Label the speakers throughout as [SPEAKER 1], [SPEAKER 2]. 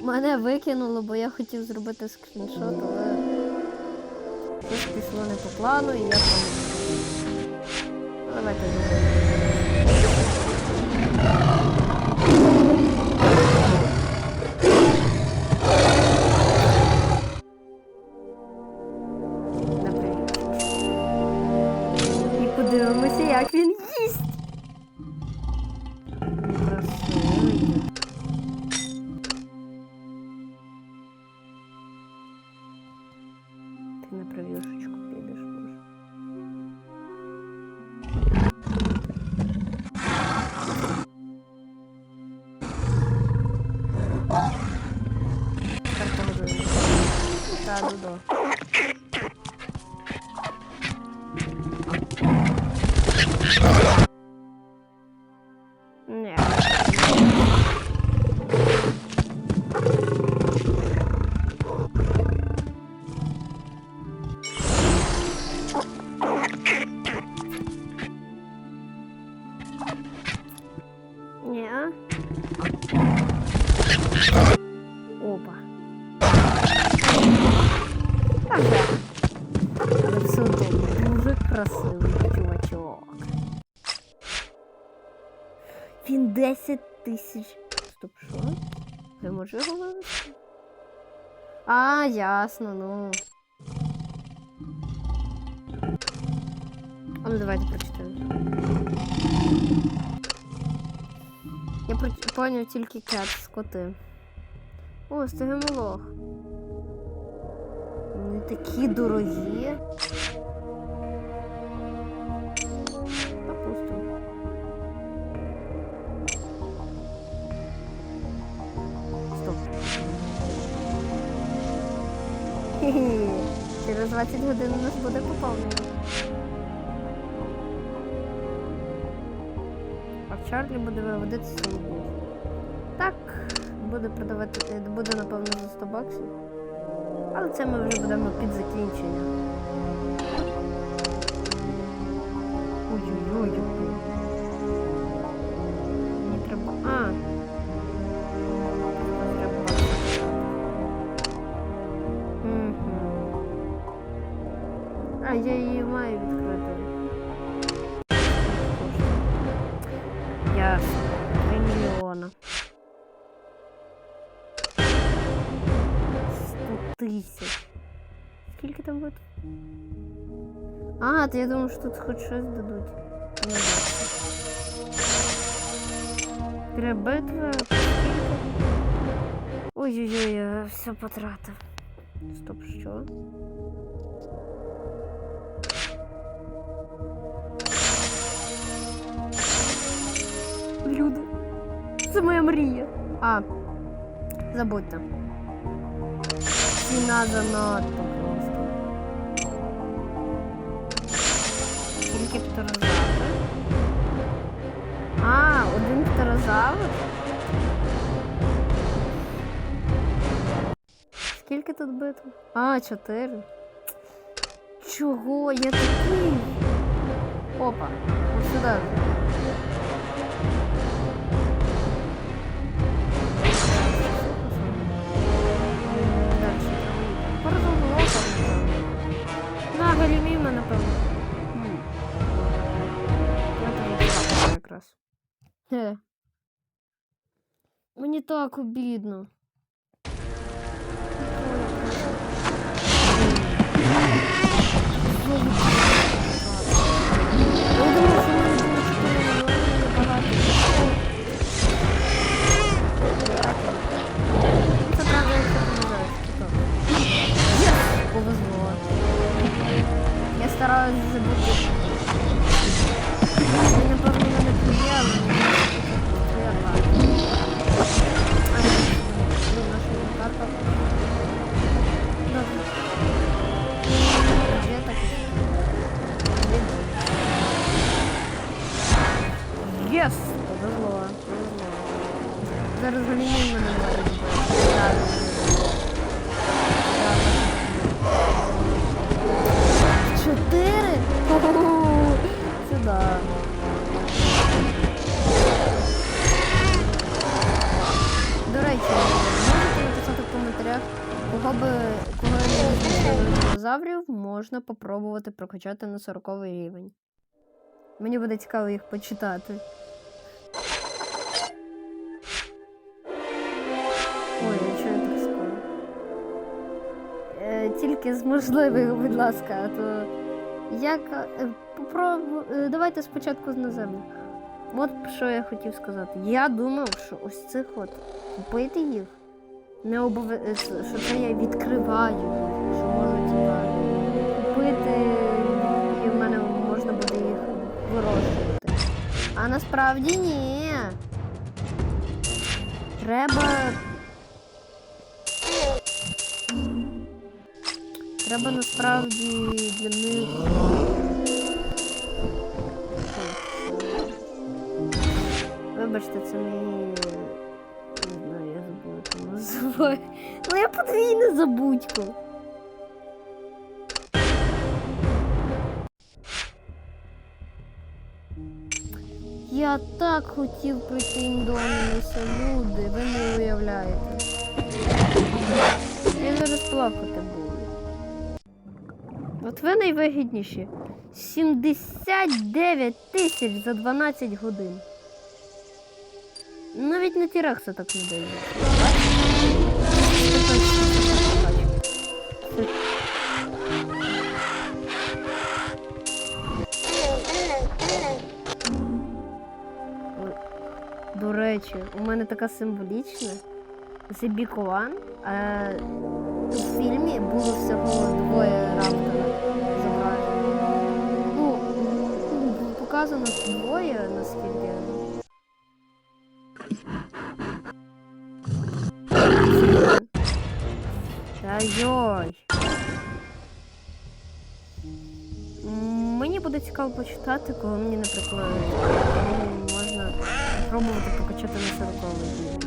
[SPEAKER 1] Мене викинуло, бо я хотів зробити скріншот, але щось пішло не по плану і я там. Давайте думаю. Дудо. Ні. Ні. Тисяч. Стоп, що? Можу його вивести? А, ясно, ну. А ну давайте прочитаємо. Я поняв тільки кет, скоти. О, стегемолог. Вони такі дорогі. Через 20 годин у нас буде поповнення. А в Чарлі буде виводити сумку. Так, буде продавати, буде напевно за 100 баксів. Але це ми вже будемо під закінчення. я її маю відкрити. Ясно. 3 мільйона. 100 тисяч. Скільки там буде? А, то я думаю, що тут хоч щось дадуть. Не бачу. Три битви. скільки? Ой-ой-ой, я все потратив. Стоп, що? Це моя мрія. А, забудьте. Ціна занадто просто. Тільки птерозавр. А, один птерозавр? Скільки тут битв? А, чотири. Чого? Я такий? Опа, ось сюди. Хе. Мені так обідно. Галімін мене може бути. Чотири? Ху-ху-ху. Сюда. До речі, можете написати кого би кого не динозаврів можна попробувати прокачати на 40 рівень. Мені буде цікаво їх почитати. Тільки з можливих, будь ласка, то як е, попробу... е, давайте спочатку з наземних. От що я хотів сказати. Я думав, що ось цих от купити їх. Не обов... е, що це я відкриваю що можу типа купити, і в мене можна буде їх вирощувати. А насправді ні. Треба. Треба насправді для них. Вибачте, це мій. Не знаю, я забула, воно називає. Ну я подвійне забудько. Я так хотів прийти індомінуса, люди, ви не уявляєте. Я зараз плакати буду. От ви найвигідніші. 79 тисяч за 12 годин. Навіть на Тірекса так не дає. До речі, у мене така символічна. The Big One. А у фільмі було всього двоє раптора зображені. Ну, показано двоє, наскільки. Та йой. Мені буде цікаво почитати, коли мені, наприклад, можна спробувати покачати на 40 рівень.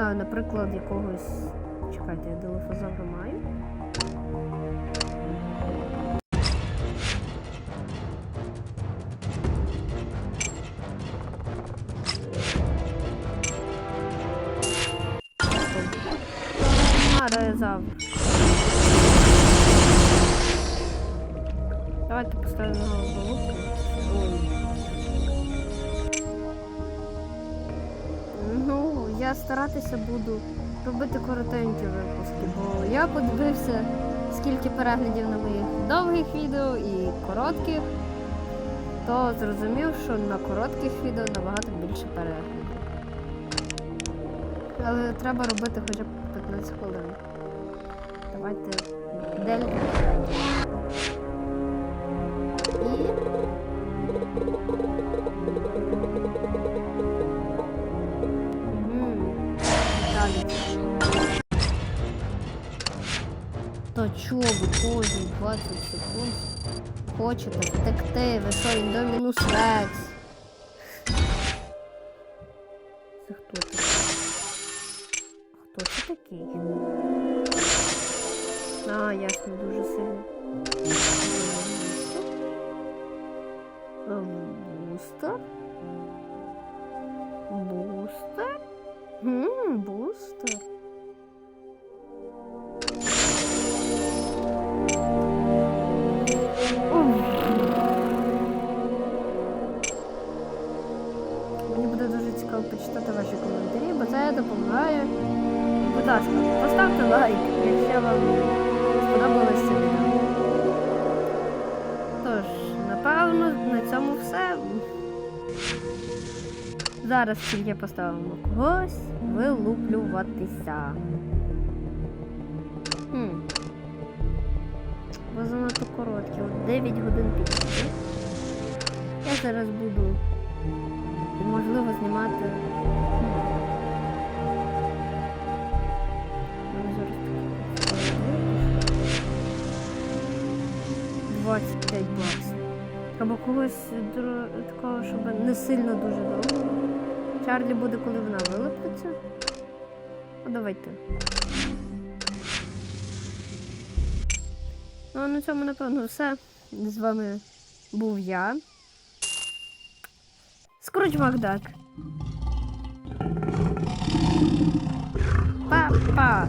[SPEAKER 1] Знаю, наприклад, якогось. Чекайте, я дилофазавра маю. Давайте поставимо голову. Я старатися буду робити коротенькі випуски, бо я подивився, скільки переглядів на моїх довгих відео і коротких, то зрозумів, що на коротких відео набагато більше переглядів. Але треба робити хоча б 15 хвилин. Давайте дельта. То чого ви кожні 20 секунд хочете втекти? Ви що, індомінус рекс? Це хто такий? Хто це такий? А, ясно, дуже сильно. Бустер? Бустер? Ммм, бустер. Зараз тільки поставимо когось вилуплюватися. Хм. Бо занадто короткі. От 9 годин підійти. Я зараз буду можливо знімати. Хм. Зараз 25 баксів. Треба когось такого, щоб не сильно дуже дорого. Чарлі буде, коли вона вилупиться. А давайте. Ну, а на цьому, напевно, все. З вами був я. Скруч Макдак. Па! Па.